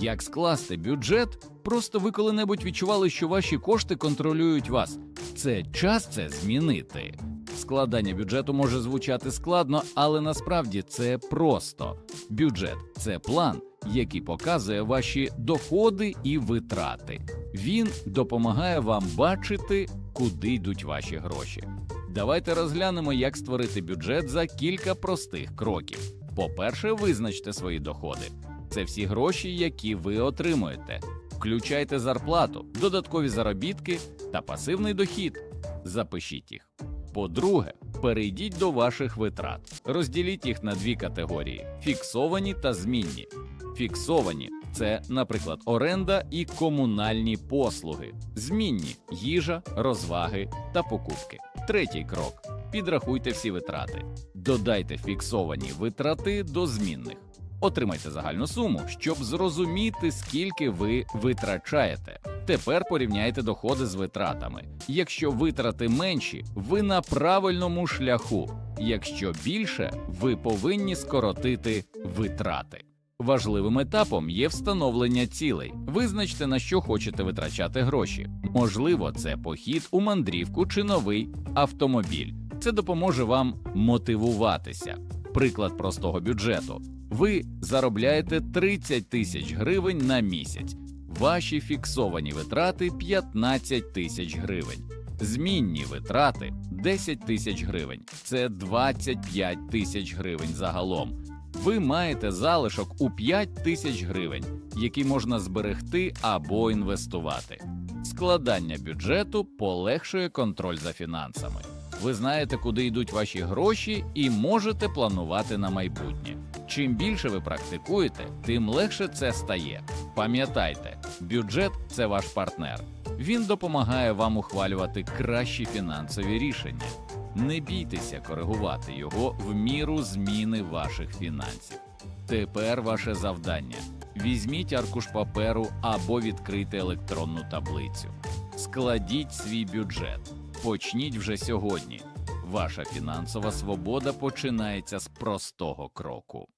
Як скласти бюджет? Просто ви коли-небудь відчували, що ваші кошти контролюють вас. Це час це змінити. Складання бюджету може звучати складно, але насправді це просто. Бюджет це план, який показує ваші доходи і витрати. Він допомагає вам бачити, куди йдуть ваші гроші. Давайте розглянемо, як створити бюджет за кілька простих кроків. По-перше, визначте свої доходи. Це всі гроші, які ви отримуєте. Включайте зарплату, додаткові заробітки та пасивний дохід. Запишіть їх. По-друге, перейдіть до ваших витрат. Розділіть їх на дві категорії: фіксовані та змінні. Фіксовані це, наприклад, оренда і комунальні послуги, змінні їжа, розваги та покупки. Третій крок: підрахуйте всі витрати. Додайте фіксовані витрати до змінних. Отримайте загальну суму, щоб зрозуміти, скільки ви витрачаєте. Тепер порівняйте доходи з витратами. Якщо витрати менші, ви на правильному шляху. Якщо більше, ви повинні скоротити витрати. Важливим етапом є встановлення цілей. Визначте на що хочете витрачати гроші. Можливо, це похід у мандрівку чи новий автомобіль. Це допоможе вам мотивуватися. Приклад простого бюджету. Ви заробляєте 30 тисяч гривень на місяць. Ваші фіксовані витрати 15 тисяч гривень. Змінні витрати 10 тисяч гривень. Це 25 тисяч гривень загалом. Ви маєте залишок у 5 тисяч гривень, який можна зберегти або інвестувати. Складання бюджету полегшує контроль за фінансами. Ви знаєте, куди йдуть ваші гроші, і можете планувати на майбутнє. Чим більше ви практикуєте, тим легше це стає. Пам'ятайте, бюджет це ваш партнер. Він допомагає вам ухвалювати кращі фінансові рішення. Не бійтеся коригувати його в міру зміни ваших фінансів. Тепер ваше завдання: візьміть аркуш паперу або відкрийте електронну таблицю. Складіть свій бюджет. Почніть вже сьогодні. Ваша фінансова свобода починається з простого кроку.